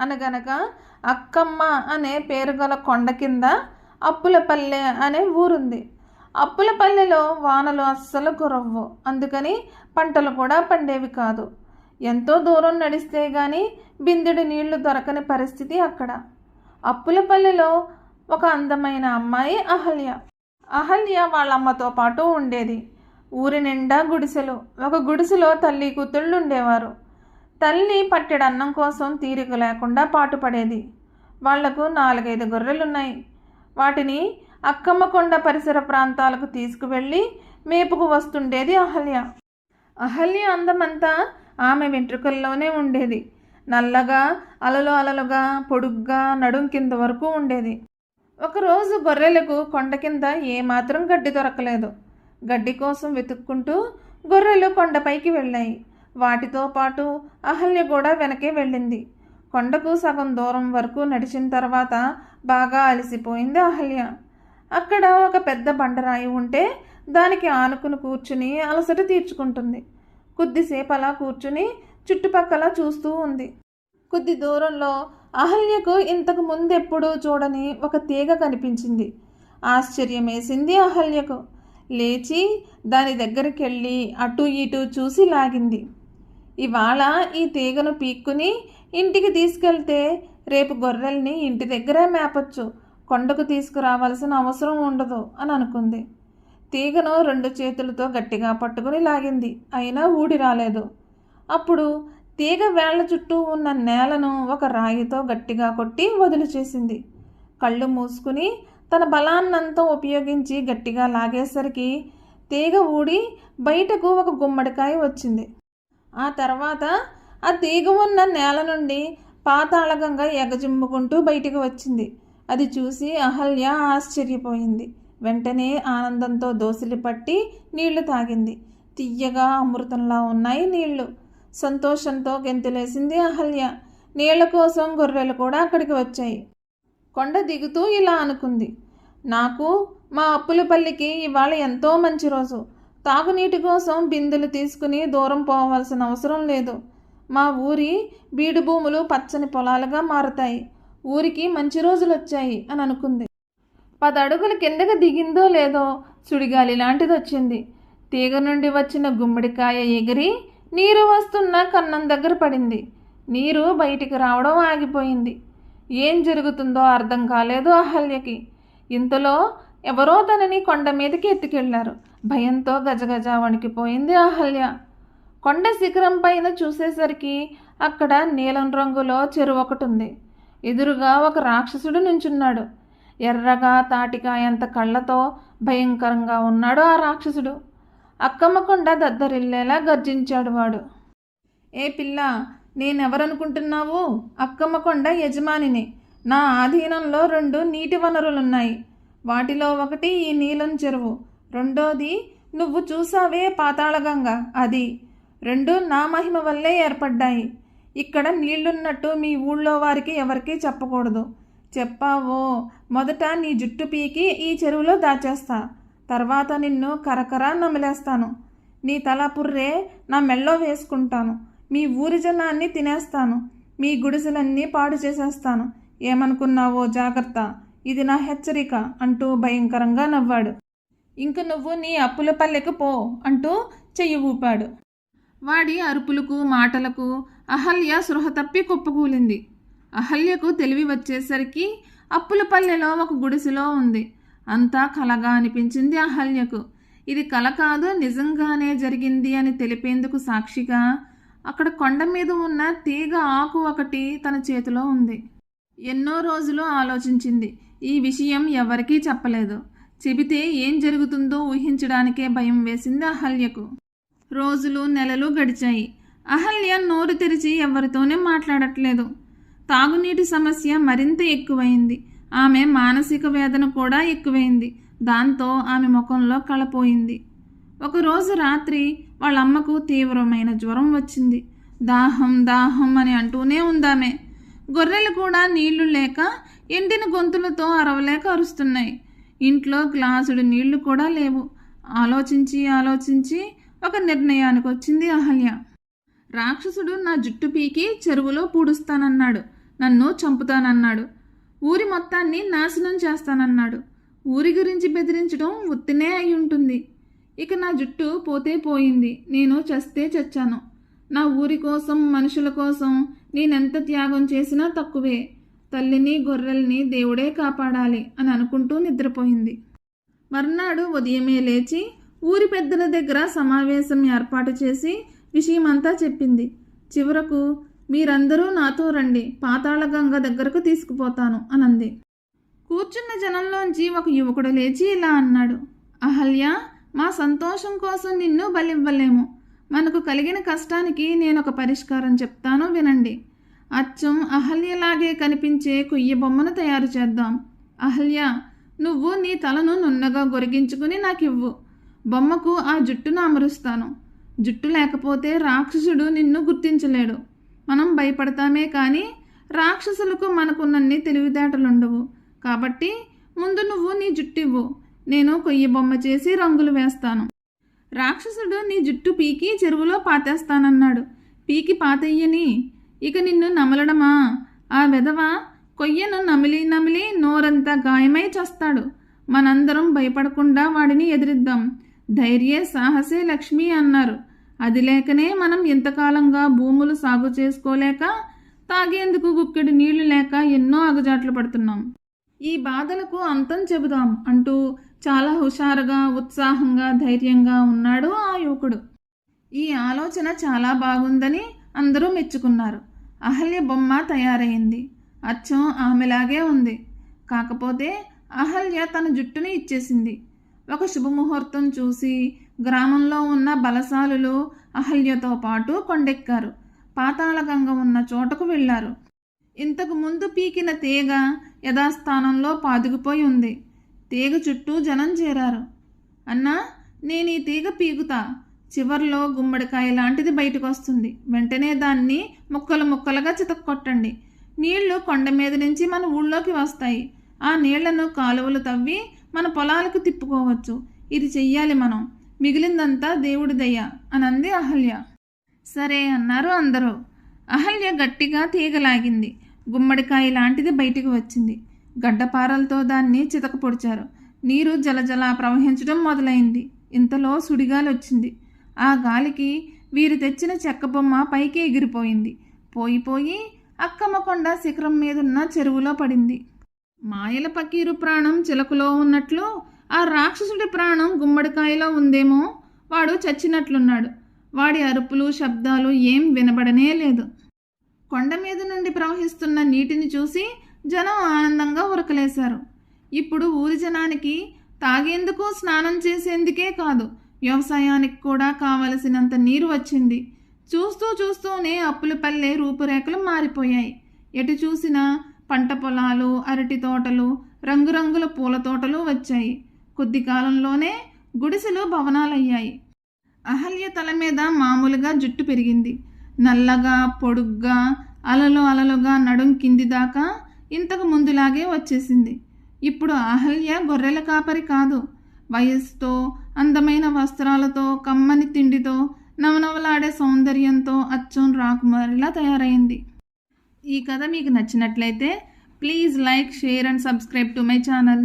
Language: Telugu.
అనగనగా అక్కమ్మ అనే పేరు గల కొండ కింద అప్పులపల్లె అనే ఊరుంది. అప్పులపల్లెలో వానలు అస్సలు కురవ్వు. అందుకని పంటలు కూడా పండేవి కాదు. ఎంతో దూరం నడిస్తే కానీ బిందెడు నీళ్ళు దొరకని పరిస్థితి అక్కడ. అప్పులపల్లెలో ఒక అందమైన అమ్మాయి అహల్య. అహల్య వాళ్ళ అమ్మతో పాటు ఉండేది. ఊరి నిండా గుడిసెలు. ఒక గుడిసెలో తల్లి కూతుళ్ళు ఉండేవారు. తల్లి పట్టెడన్నం కోసం తీరిక లేకుండా పాటుపడేది. వాళ్ళకు నాలుగైదు గొర్రెలున్నాయి. వాటిని అక్కమ్మకొండ పరిసర ప్రాంతాలకు తీసుకువెళ్ళి మేపుకు వస్తుండేది అహల్య. అహల్య అందమంతా ఆమె వెంట్రుకల్లోనే ఉండేది. నల్లగా అలలు అలలుగా పొడుగ్గా నడుం కింద వరకు ఉండేది. ఒకరోజు గొర్రెలకు కొండ కింద ఏమాత్రం గడ్డి దొరకలేదు. గడ్డి కోసం వెతుక్కుంటూ గొర్రెలు కొండపైకి వెళ్ళాయి. వాటితో పాటు అహల్య కూడా వెనకే వెళ్ళింది. కొండకు సగం దూరం వరకు నడిచిన తర్వాత బాగా అలసిపోయింది అహల్య. అక్కడ ఒక పెద్ద బండరాయి ఉంటే దానికి ఆనుకుని కూర్చుని అలసట తీర్చుకుంటుంది. కొద్దిసేపు అలా కూర్చుని చుట్టుపక్కల చూస్తూ ఉంది. కొద్ది దూరంలో అహల్యకు ఇంతకు ముందెప్పుడూ చూడని ఒక తీగ కనిపించింది. ఆశ్చర్యమేసింది అహల్యకు. లేచి దాని దగ్గరికి వెళ్ళి అటు ఇటు చూసి లాగింది. ఇవాళ ఈ తీగను పీక్కుని ఇంటికి తీసుకెళ్తే రేపు గొర్రెల్ని ఇంటి దగ్గరే మేపచ్చు. కొండకు తీసుకురావాల్సిన అవసరం ఉండదు అని అనుకుంది. తీగను రెండు చేతులతో గట్టిగా పట్టుకుని లాగింది. అయినా ఊడి రాలేదు. అప్పుడు తీగ వేళ్ళ చుట్టూ ఉన్న నేలను ఒక రాయితో గట్టిగా కొట్టి వదిలి చేసింది కళ్ళు మూసుకుని తన బలాన్నంతా ఉపయోగించి గట్టిగా లాగేసరికి తీగ ఊడి బయటకు ఒక గుమ్మడికాయ వచ్చింది. ఆ తర్వాత ఆ తీగ ఉన్న నేల నుండి పాతాళగంగా ఎగజిమ్ముకుంటూ బయటికి వచ్చింది. అది చూసి అహల్య ఆశ్చర్యపోయింది. వెంటనే ఆనందంతో దోసిలి పట్టి నీళ్ళు తాగింది. తియ్యగా అమృతంలా ఉన్నాయి నీళ్ళు. సంతోషంతో గెంతులేసింది అహల్య. నీళ్ళ కోసం గొర్రెలు కూడా అక్కడికి వచ్చాయి. కొండ దిగుతూ ఇలా అనుకుంది. నాకు మా అప్పులపల్లికి ఇవాళ ఎంతో మంచి రోజు. తాగునీటి కోసం బిందెలు తీసుకుని దూరం పోవాల్సిన అవసరం లేదు. మా ఊరి బీడు భూములు పచ్చని పొలాలుగా మారుతాయి. ఊరికి మంచి రోజులు వచ్చాయి అని అనుకుంది. పదడుగుల కిందకి దిగిందో లేదో సుడిగాలి లాంటిది వచ్చింది. తీగ నుండి వచ్చిన గుమ్మడికాయ ఎగిరి నీరు వస్తున్న కన్నం దగ్గర పడింది. నీరు బయటికి రావడం ఆగిపోయింది. ఏం జరుగుతుందో అర్థం కాలేదు అహల్యకి ఇంతలో ఎవరో తనని కొండ మీదకి ఎత్తుకెళ్ళారు. భయంతో గజగజ వణికిపోయింది అహల్య. కొండ శిఖరం పైన చూసేసరికి అక్కడ నీలం రంగులో చెరువు ఒకటి ఉంది. ఎదురుగా ఒక రాక్షసుడు నించున్నాడు. ఎర్రగా తాటికాయంత కళ్ళతో భయంకరంగా ఉన్నాడు ఆ రాక్షసుడు. అక్కమ్మకొండ దద్దరిల్లేలా గర్జించాడు వాడు. ఏ పిల్ల నేనెవరనుకుంటున్నావు? అక్కమ్మకొండ యజమానిని. నా ఆధీనంలో రెండు నీటి వనరులున్నాయి. వాటిలో ఒకటి ఈ నీలం చెరువు. రెండోది నువ్వు చూసావే పాతాళగంగ? అది రెండు నా మహిమ వల్లే ఏర్పడ్డాయి. ఇక్కడ నీళ్ళున్నట్టు మీ ఊళ్ళో వారికి ఎవరికీ చెప్పకూడదు. చెప్పావో మొదట నీ జుట్టు పీకి ఈ చెరువులో దాచేస్తా. తర్వాత నిన్ను కరకరా నమిలేస్తాను. నీ తల పుర్రే నా మెళ్ళో వేసుకుంటాను. మీ ఊరి జనాన్ని తినేస్తాను. మీ గుడిసెలన్నీ పాడు చేసేస్తాను. ఏమనుకున్నావో జాగ్రత్త. ఇది నా హెచ్చరిక అంటూ భయంకరంగా నవ్వాడు. ఇంక నువ్వు నీ అప్పుల పల్లెకు పో అంటూ చెయ్యి ఊపాడు. వాడి అరుపులకు మాటలకు అహల్య సృహ తప్పి కుప్పకూలింది. అహల్యకు తెలివి వచ్చేసరికి అప్పుల పల్లెలో ఒక గుడిసెలో ఉంది. అంతా కలగా అనిపించింది అహల్యకు. ఇది కల కాదు నిజంగానే జరిగింది అని తెలిపేందుకు సాక్షిగా అక్కడ కొండ మీద ఉన్న తీగ ఆకు ఒకటి తన చేతిలో ఉంది. ఎన్నో రోజులు ఆలోచించింది. ఈ విషయం ఎవరికీ చెప్పలేదు. చెబితే ఏం జరుగుతుందో ఊహించడానికే భయం వేసింది అహల్యకు. రోజులు నెలలు గడిచాయి. అహల్య నోరు తెరిచి ఎవరితోనే మాట్లాడట్లేదు. తాగునీటి సమస్య మరింత ఎక్కువైంది. ఆమె మానసిక వేదన కూడా ఎక్కువైంది. దాంతో ఆమె ముఖంలో కళపోయింది ఒకరోజు రాత్రి వాళ్ళ అమ్మకు తీవ్రమైన జ్వరం వచ్చింది. దాహం దాహం అని అంటూనే ఉందామె. గొర్రెలు కూడా నీళ్ళు లేక ఎండిన గొంతులతో అరవలేక అరుస్తున్నాయి. ఇంట్లో గ్లాసుడు నీళ్ళు కూడా లేవు. ఆలోచించి ఆలోచించి ఒక నిర్ణయానికి వచ్చింది అహల్య. రాక్షసుడు నా జుట్టు పీకి చెరువులో పూడుస్తానన్నాడు. నన్ను చంపుతానన్నాడు. ఊరి మొత్తాన్ని నాశనం చేస్తానన్నాడు. ఊరి గురించి బెదిరించడం ఉత్తినే అయి ఉంటుంది. ఇక నా జుట్టు పోతే పోయింది. నేను చస్తే చచ్చాను. నా ఊరి కోసం మనుషుల కోసం నేనెంత త్యాగం చేసినా తక్కువే. తల్లిని గొర్రెల్ని దేవుడే కాపాడాలి అని అనుకుంటూ నిద్రపోయింది. మర్నాడు ఉదయమే లేచి ఊరి పెద్దల దగ్గర సమావేశం ఏర్పాటు చేసి విషయమంతా చెప్పింది. చివరకు మీరందరూ నాతో రండి పాతాళగంగ దగ్గరకు తీసుకుపోతాను అనంది. కూర్చున్న జనంలోంచి ఒక యువకుడు లేచి ఇలా అన్నాడు అహల్య మా సంతోషం కోసం నిన్ను బలివ్వలేము. మనకు కలిగిన కష్టానికి నేను ఒక పరిష్కారం చెప్తాను వినండి. అచ్చం అహల్యలాగే కనిపించే కొయ్య బొమ్మను తయారు చేద్దాం. అహల్య నువ్వు నీ తలను నున్నగా గొరిగించుకుని నాకివ్వు. బొమ్మకు ఆ జుట్టును అమరుస్తాను. జుట్టు లేకపోతే రాక్షసుడు నిన్ను గుర్తించలేడు. మనం భయపడతామే కానీ రాక్షసులకు మనకున్నన్ని తెలివితేటలుండవు. కాబట్టి ముందు నువ్వు నీ జుట్టు ఇవ్వు నేను కొయ్య బొమ్మ చేసి రంగులు వేస్తాను. రాక్షసుడు నీ జుట్టు పీకి చెరువులో పాతేస్తానన్నాడు. పీకి పాతయ్యని ఇక నిన్ను నమలడమా? ఆ వెధవ కొయ్యను నమిలి నమిలి నోరంతా గాయమై చస్తాడు. మనందరం భయపడకుండా వాడిని ఎదిరిద్దాం. ధైర్యే సాహసే లక్ష్మి అన్నారు. అది లేకనే మనం ఇంతకాలంగా భూములు సాగు చేసుకోలేక తాగేందుకు గుక్కెడు నీళ్ళు లేక ఎన్నో అగజాట్లు పడుతున్నాం. ఈ బాధలకు అంతం చెబుదాం అంటూ చాలా హుషారుగా ఉత్సాహంగా ధైర్యంగా ఉన్నాడు ఆ యువకుడు. ఈ ఆలోచన చాలా బాగుందని అందరూ మెచ్చుకున్నారు. అహల్య బొమ్మ తయారైంది. అచ్చం ఆమెలాగే ఉంది. కాకపోతే అహల్య తన జుట్టుని ఇచ్చేసింది. ఒక శుభముహూర్తం చూసి గ్రామంలో ఉన్న బలశాలులు అహల్యతో పాటు కొండెక్కారు. పాతాళగంగ ఉన్న చోటకు వెళ్ళారు. ఇంతకు ముందు పీకిన తీగ యథాస్థానంలో పాదుకుపోయి ఉంది. తీగ చుట్టూ జనం చేరారు. అన్నా నేను ఈ తీగ పీకుతా. చివర్లో గుమ్మడికాయ లాంటిది బయటకు వస్తుంది వెంటనే దాన్ని ముక్కలు ముక్కలుగా చితక్కొట్టండి. నీళ్ళు కొండ మీద నుంచి మన ఊళ్ళోకి వస్తాయి. ఆ నీళ్ళను కాలువలు తవ్వి మన పొలాలకు తిప్పుకోవచ్చు. ఇది చెయ్యాలి మనం. మిగిలిందంతా దేవుడి దయ్య అనంది అహల్య. సరే అన్నారు అందరూ. అహల్య గట్టిగా తీగలాగింది. గుమ్మడికాయ లాంటిది బయటికి వచ్చింది. గడ్డపారలతో దాన్ని చితక పొడిచారు నీరు జలజల ప్రవహించడం మొదలైంది. ఇంతలో సుడిగాలొచ్చింది. ఆ గాలికి వీరు తెచ్చిన చెక్క బొమ్మ పైకి ఎగిరిపోయింది. పోయిపోయి పోయి అక్కమ్మకొండ శిఖరం మీదున్న చెరువులో పడింది. మాయల పకీరు ప్రాణం చిలకలో ఉన్నట్లు ఆ రాక్షసుడి ప్రాణం గుమ్మడికాయలో ఉందేమో వాడు చచ్చినట్లున్నాడు. వాడి అరుపులు శబ్దాలు ఏం వినబడనే లేదు. కొండ మీద నుండి ప్రవహిస్తున్న నీటిని చూసి జనం ఆనందంగా ఉరకలేశారు. ఇప్పుడు ఊరి జనానికి తాగేందుకు స్నానం చేసేందుకే కాదు వ్యవసాయానికి కూడా కావలసినంత నీరు వచ్చింది. చూస్తూ చూస్తూనే అప్పులపల్లె రూపురేఖలు మారిపోయాయి. ఎటు చూసినా పంట పొలాలు అరటి తోటలు రంగురంగుల పూల తోటలు వచ్చాయి. కొద్ది కాలంలోనే గుడిసెలు భవనాలయ్యాయి. అహల్య తల మీద మామూలుగా జుట్టు పెరిగింది. నల్లగా పొడుగ్గా అలలు అలలుగా నడుం కింది దాకా ఇంతకు ముందులాగే వచ్చేసింది. ఇప్పుడు అహల్య గొర్రెల కాపరి కాదు. వయస్సుతో అందమైన వస్త్రాలతో కమ్మని తిండితో నవనవలాడే సౌందర్యంతో అచ్చం రాకుమారిలా తయారైంది. ఈ కథ మీకు నచ్చినట్లయితే please like share and subscribe to my channel.